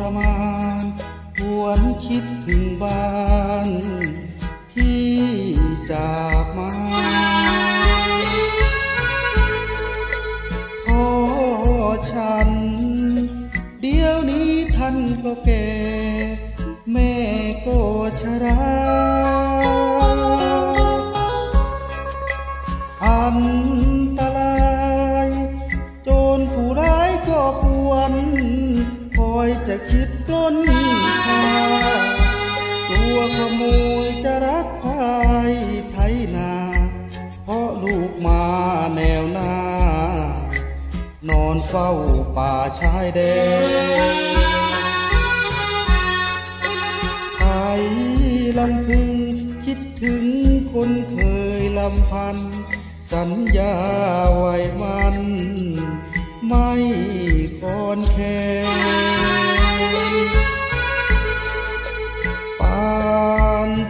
รมานหวนคิดถึงบ้าน ที่จากมาพ่อฉัน เดี๋ยวนี้ท่านก็แก่ แม่ก็ชราะคิดปล้นทากลัวขโมยจะรักพายไถนา เพราะลูกมาแนวหน้า นอนเฝ้าป่าชายแดนไทยลำพึงคิดถึงคนเคยลำพัน สัญญาไว้มันไม่ก่อนแค่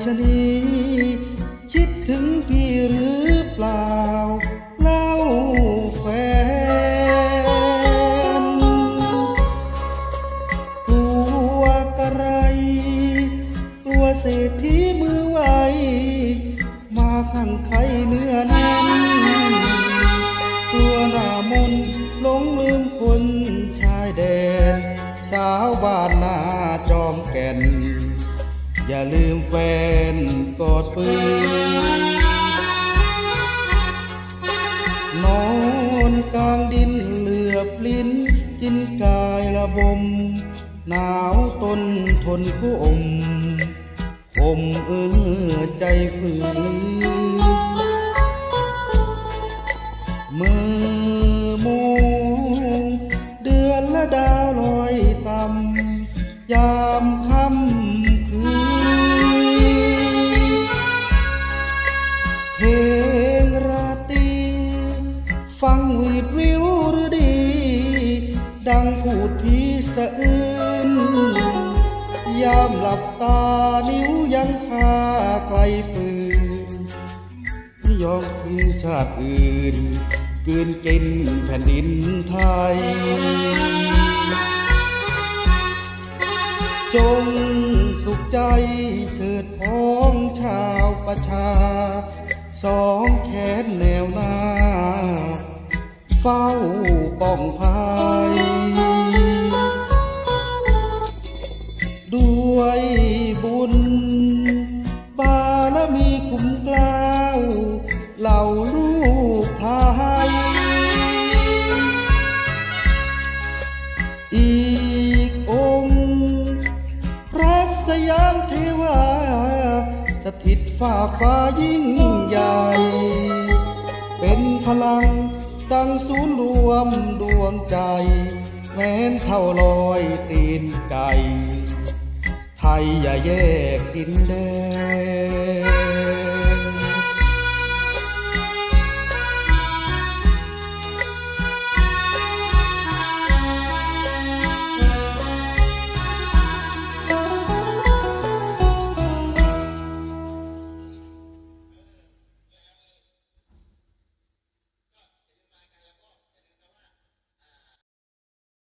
ชนีคิดถึงพี่หรือเปล่า เล่าแฟนกลัวกระไรกลัวเศรษฐีมือไวมาขังไข่เนื้อแน่นกลัวหน้ามนหลงลืมคนชายแดน สาวบ้านนาจอมแก่น อย่าลืมแฟนกอดปืนนอนกลางดินเหลือบลิ้น กินกายระบม หนาวตนทนผู้อมคมเอื้อใจฝืนมือ ดวิวหรือดี ดังพูดพีสะอื้นยามหลับตานิ้วยังคาไกลปืนไม่ยอมทิ้งชาติอื่นกืนกินแผ่นดินไทย จงสุขใจเถิดพ้องชาวประชาสอง เฝ้าป้องภัยด้วยบุญ บารมีคุ้มกล้าวเหล่าลูกไทยอีกองค์ พระสยามเทวา สถิตฝ่าฟ้ายิ่งใหญ่ เป็นพลัง ดังศูนย์รวมดวงใจ แม้นเท่าลอยตีนไก่ ไทยอย่าแยกดินแดน